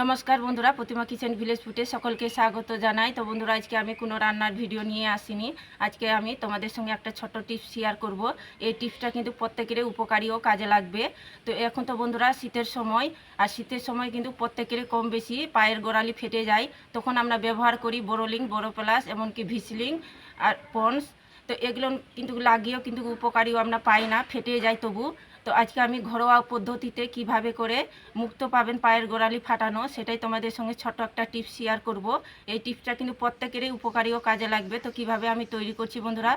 নমস্কার বন্ধুরা, প্রতিমা kitchen village ফুটে সকলকে স্বাগত জানাই। তো বন্ধুরা, আজকে আমি কোনো রান্নার ভিডিও নিয়ে আসিনি। আজকে আমি তোমাদের সঙ্গে একটা ছোট্ট টিপস শেয়ার করব। এই টিপসটা কিন্তু প্রত্যেকেরই উপকারী ও কাজে লাগবে। তো এখন তো বন্ধুরা, শীতের সময়, আর শীতের সময় কিন্তু প্রত্যেকেরই কম বেশি পায়ের গোড়ালি ফেটে যায়। তখন আমরা ব্যবহার করি বোরোলিং বোরো প্লাস এমনকি ভিসলিং আর পন্স তো এগুলো কিন্তু লাগিয়েও কিন্তু উপকারীও আমরা পাই না, ফেটে যায় তবু। তো আজকে আমি ঘরোয়া পদ্ধতিতে কীভাবে করে মুক্ত পাবেন পায়ের গোড়ালি ফাটানো, সেটাই তোমাদের সঙ্গে ছোট একটা টিপস শেয়ার করব। এই টিপসটা কিন্তু প্রত্যেকেরই উপকারী কাজে লাগবে। তো কীভাবে আমি তৈরি করছি বন্ধুরা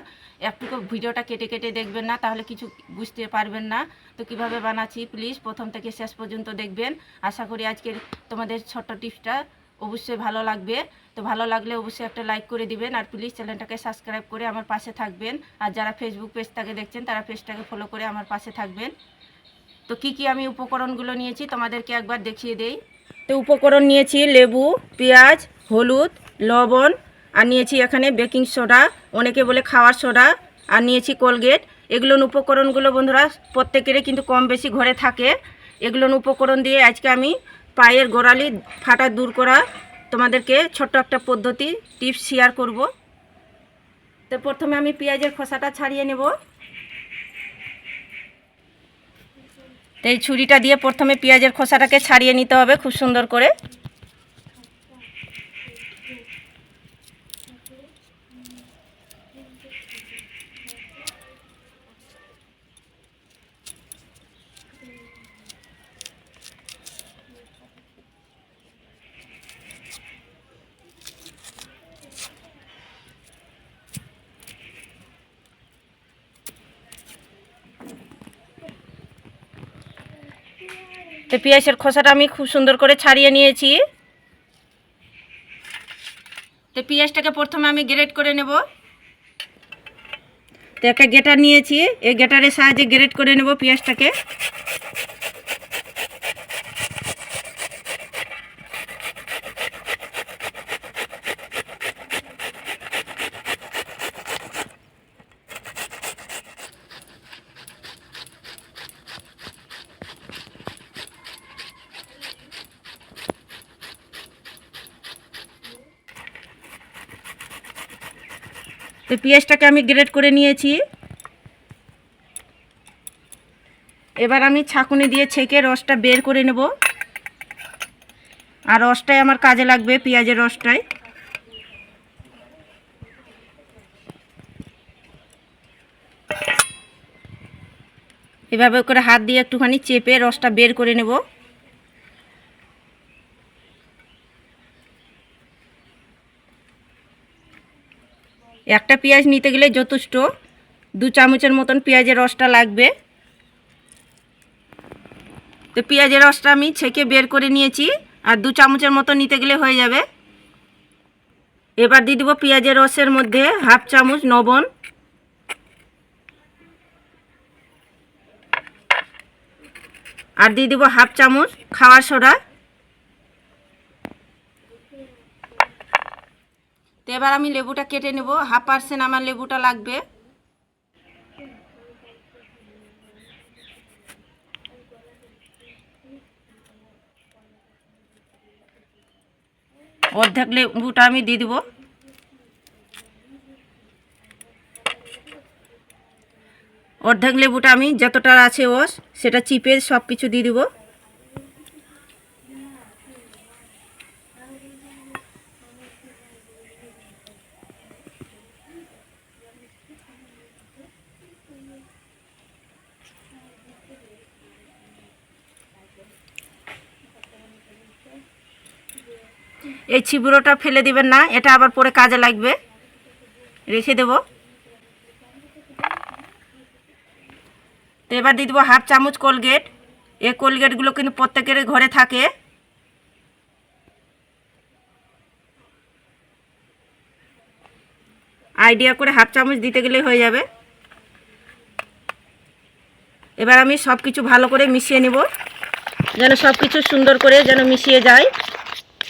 একটুকু ভিডিওটা কেটে কেটে দেখবেন না, তাহলে কিছু বুঝতে পারবেন না। তো কীভাবে বানাচ্ছি প্লিজ প্রথম থেকে শেষ পর্যন্ত দেখবেন। আশা করি আজকের তোমাদের ছোট্ট টিপসটা অবশ্যই ভালো লাগবে। তো ভালো লাগলে অবশ্যই একটা লাইক করে দিবেন। আর প্লিজ চ্যানেলটাকে সাবস্ক্রাইব করে আমার পাশে থাকবেন। আর যারা ফেসবুক পেজটাকে দেখছেন, তারা পেজটাকে ফলো করে আমার পাশে থাকবেন। তো কি কি আমি উপকরণগুলো নিয়েছি তোমাদেরকে একবার দেখিয়ে দেই। তো উপকরণ নিয়েছি লেবু, পেঁয়াজ, হলুদ, লবণ, আর নিয়েছি এখানে বেকিং সোডা অনেকে বলে খাওয়ার সোডা আর নিয়েছি কোলগেট এগুলো উপকরণগুলো বন্ধুরা প্রত্যেকেরই কিন্তু কম বেশি ঘরে থাকে। এগুলো উপকরণ দিয়ে আজকে আমি পায়ের গোড়ালি ফাটা দূর করা তোমাদেরকে ছোট্ট একটা পদ্ধতি টিপস শেয়ার করব। তো প্রথমে আমি পেঁয়াজের খোসাটা ছাড়িয়ে নেব। তো এই ছুরিটা দিয়ে প্রথমে পেঁয়াজের খোসাটাকে ছাড়িয়ে নিতে হবে খুব সুন্দর করে। তো পেঁয়াজের খোসাটা আমি খুব সুন্দর করে ছাড়িয়ে নিয়েছি। তো পেঁয়াজটাকে প্রথমে আমি গ্রেট করে নেব। তো একটা গেটার নিয়েছি। এই গেটারের সাহায্যে গ্রেট করে নেব পেঁয়াজটাকে। তো পেঁয়াজটাকে আমি গ্রেড করে নিয়েছি। এবার আমি ছাঁকুনি দিয়ে ছেঁকে রসটা বের করে নেব। আর রসটাই আমার কাজে লাগবে, পেঁয়াজের রসটাই। এভাবে করে হাত দিয়ে একটুখানি চেপে রসটা বের করে নেব। একটা পেঁয়াজ নিতে গেলে যথেষ্ট। দু চামচের মতন পেঁয়াজের রসটা লাগবে। তো পেঁয়াজের রসটা আমি ছেঁকে বের করে নিয়েছি, আর দু চামচের মতো নিতে গেলে হয়ে যাবে। এবার দিয়ে দেবো পেঁয়াজের রসের মধ্যে হাফ চামচ লবণ। আর দিয়ে দেবো হাফ চামচ খাওয়ার সোডা। এবার আমি লেবুটা কেটে নেব। হাফ পার্সেন্ট আমার লেবুটা লাগবে। অর্ধেক লেবুটা আমি দিয়ে দেবো। অর্ধেক লেবুটা আমি যতটা আছে ওস সেটা চিপে সব কিছু দিয়ে দেবো। এই ছিবুড়োটা ফেলে দিবেন না, এটা আবার পরে কাজে লাগবে। রেখে দেব। তো এবার দিয়ে দেবো হাফ চামচ কোলগেট। এই কোলগেটগুলো কিন্তু প্রত্যেকের ঘরে থাকে। আইডিয়া করে হাফ চামচ দিতে গেলে হয়ে যাবে। এবার আমি সব কিছু ভালো করে মিশিয়ে নেব, যেন সব কিছু সুন্দর করে যেন মিশিয়ে যায়।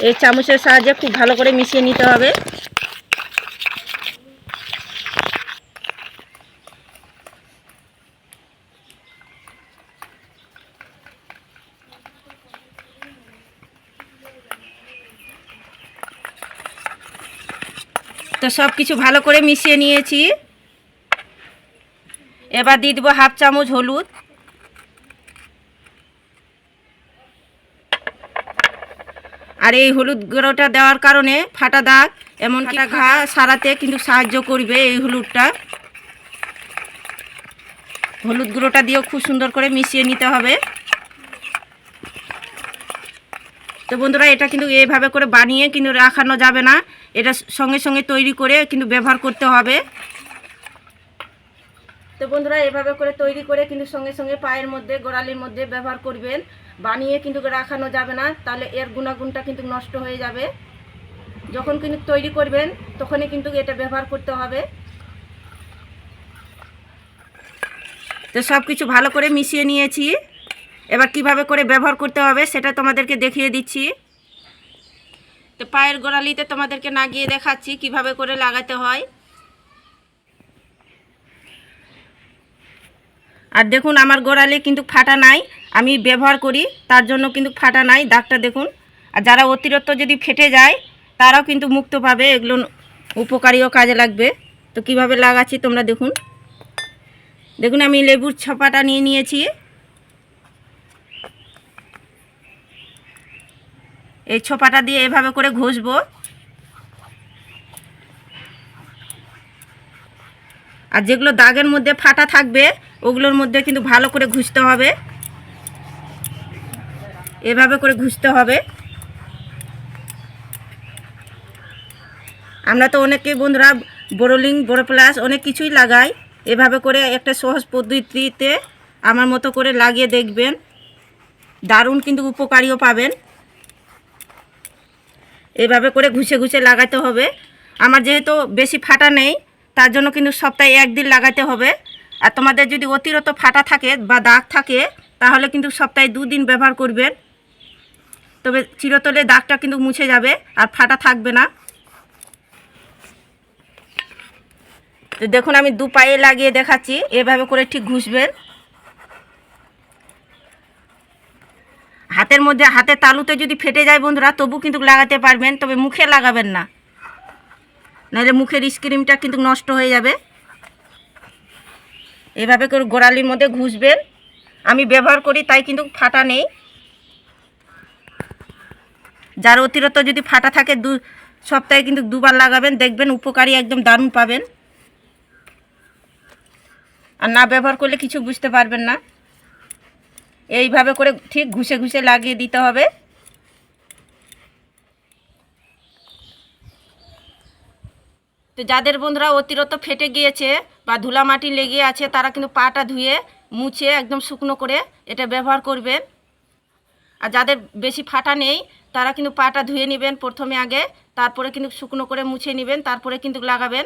এই চামচের সাহায্যে খুব ভালো করে মিশিয়ে নিতে হবে। তো সব কিছু ভালো করে মিশিয়ে নিয়েছি। এবার দিয়ে দেবো হাফ চামচ হলুদ। আর এই হলুদ গুঁড়োটা দেওয়ার কারণে ফাটা দাগ এমন ফাটা ঘা সারাতে কিন্তু সাহায্য করবে এই হলুদটা। হলুদ গুঁড়োটা দিয়েও খুব সুন্দর করে মিশিয়ে নিতে হবে। তো বন্ধুরা এটা কিন্তু এইভাবে করে বানিয়ে কিন্তু রাখানো যাবে না। এটা সঙ্গে সঙ্গে তৈরি করে কিন্তু ব্যবহার করতে হবে। তো বন্ধুরা, এভাবে করে তৈরি করে কিন্তু সঙ্গে সঙ্গে পায়ের মধ্যে, গোড়ালির মধ্যে ব্যবহার করবেন। বানিয়ে কিন্তু রাখানো যাবে না, তাহলে এর গুণাগুণটা কিন্তু নষ্ট হয়ে যাবে। যখন কিন্তু তৈরি করবেন, তখনই কিন্তু এটা ব্যবহার করতে হবে। তো সব কিছু ভালো করে মিশিয়ে নিয়েছি। এবার কীভাবে করে ব্যবহার করতে হবে, সেটা তোমাদেরকে দেখিয়ে দিচ্ছি। তো পায়ের গোড়ালিতে তোমাদেরকে না গিয়ে দেখাচ্ছি কীভাবে করে লাগাতে হয়। আর দেখুন, আমার গোড়ালে কিন্তু ফাটা নাই। আমি ব্যবহার করি, তার জন্য কিন্তু ফাটা নাই। দাগটা দেখুন। আর যারা অতিরিক্ত যদি ফেটে যায়, তারাও কিন্তু মুক্ত পাবে। এগুলো উপকারীও কাজে লাগবে। তো কীভাবে লাগাচ্ছি তোমরা দেখুন। দেখুন, আমি লেবুর ছপাটা নিয়ে নিয়েছি। এই ছোপাটা দিয়ে এভাবে করে ঘষবো। আর যেগুলো দাগের মধ্যে ফাটা থাকবে, ওগুলোর মধ্যে কিন্তু ভালো করে ঘুষতে হবে। এভাবে করে ঘুষতে হবে। আমরা তো অনেকে বন্ধুরা বোরোলিং বোরো প্লাস অনেক কিছুই লাগাই। এভাবে করে একটা সহজ পদ্ধতিতে আমার মতো করে লাগিয়ে দেখবেন। দারুণ কিন্তু উপকারীও পাবেন। এভাবে করে ঘুষে ঘুষে লাগাতে হবে। আমার যেহেতু বেশি ফাটা নেই তার জন্য কিন্তু সপ্তাহে একদিন লাগাতে হবে। আর তোমাদের যদি অতিরিক্ত ফাটা থাকে বা দাগ থাকে, তাহলে কিন্তু সপ্তাহে দুদিন ব্যবহার করবেন। তবে চিরতলে দাগটা কিন্তু মুছে যাবে আর ফাটা থাকবে না। তো দেখুন, আমি দু পায়ে লাগিয়ে দেখাচ্ছি। এভাবে করে ঠিক ঘুষবেন। হাতের মধ্যে, হাতের তালুতে যদি ফেটে যায় বন্ধুরা, তবু কিন্তু লাগাতে পারবেন, তবে মুখে লাগাবেন না। নাহলে মুখের স্ক্রিমটা কিন্তু নষ্ট হয়ে যাবে। এভাবে করে গোড়ালির মধ্যে ঘুষবেন। আমি ব্যবহার করি, তাই কিন্তু ফাটা নেই। যার অতিরিক্ত যদি ফাটা থাকে, দু সপ্তাহে কিন্তু দুবার লাগাবেন, দেখবেন উপকারী একদম দারুণ পাবেন। আর না ব্যবহার করলে কিছু বুঝতে পারবেন না। এইভাবে করে ঠিক ঘুষে ঘুষে লাগিয়ে দিতে হবে। তো যাদের বন্ধুরা অতিরিক্ত ফেটে গিয়েছে বা ধুলা মাটি লেগে আছে, তারা কিন্তু পাটা ধুয়ে, মুছে একদম শুকনো করে এটা ব্যবহার করবেন। আর যাদের বেশি ফাটা নেই, তারা কিন্তু পাটা ধুয়ে নেবেন প্রথমে আগে, তারপরে কিন্তু শুকনো করে মুছে নেবেন, তারপরে কিন্তু লাগাবেন।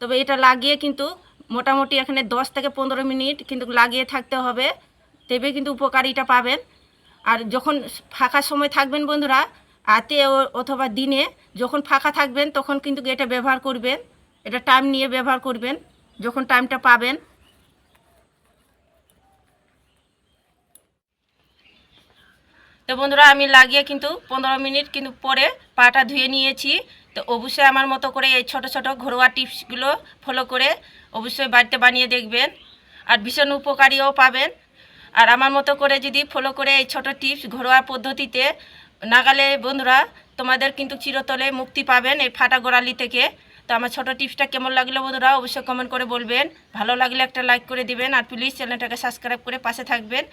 তবে এটা লাগিয়ে কিন্তু মোটামুটি এখানে দশ থেকে পনেরো মিনিট কিন্তু লাগিয়ে থাকতে হবে। তবে কিন্তু উপকারিতা পাবেন। আর যখন ফাঁকা সময় থাকবেন বন্ধুরা, রাতে অথবা দিনে যখন ফাঁকা থাকবেন, তখন কিন্তু এটা ব্যবহার করবেন। এটা টাইম নিয়ে ব্যবহার করবেন, যখন টাইমটা পাবেন। তো বন্ধুরা, আমি লাগিয়ে কিন্তু পনেরো মিনিট কিন্তু পরে পাটা ধুয়ে নিয়েছি। তো অবশ্যই আমার মতো করে এই ছোট ছোট ঘরোয়া টিপসগুলো ফলো করে অবশ্যই বাড়িতে বানিয়ে দেখবেন। আর ভীষণ উপকারীও পাবেন। আর আমার মতো করে যদি ফলো করে এই ছোট টিপস ঘরোয়া পদ্ধতিতে নাগালে বন্ধুরা, তোমাদের কিন্তু চিরতলে মুক্তি পাবেন এই ফাটা গোড়ালি থেকে। তো আমার ছোটো টিপসটা কেমন লাগল বন্ধুরা অবশ্যই কমেন্ট করে বলবেন। ভালো লাগলে একটা লাইক করে দিবেন। আর প্লিজ চ্যানেলটাকে সাবস্ক্রাইব করে পাশে থাকবেন।